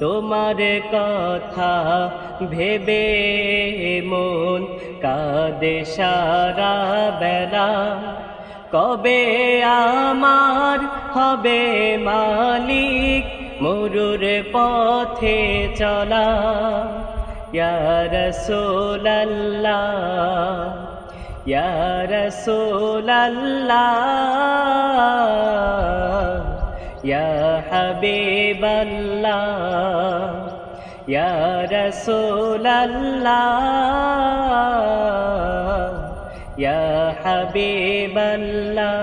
তোমার কথা ভেবে মন কাঁদে সারা বেলা। কবে আমার হবে মালিক? মরুর পথে চলা। ইয়া রাসূলাল্লাহ ইয়া রাসূলাল্লাহ ইয়া রাসূলাল্লাহ। হাবিবাল্লাহ।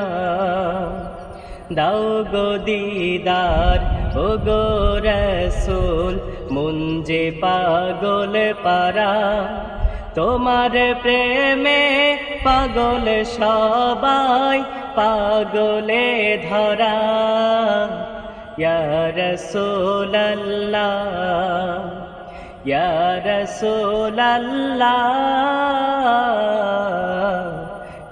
দাও গো দিদার, ও গো রসুল মুঞ্জে পাগল পারা। তোমার প্রেমে পাগল সবাই, পাগলে ধরা।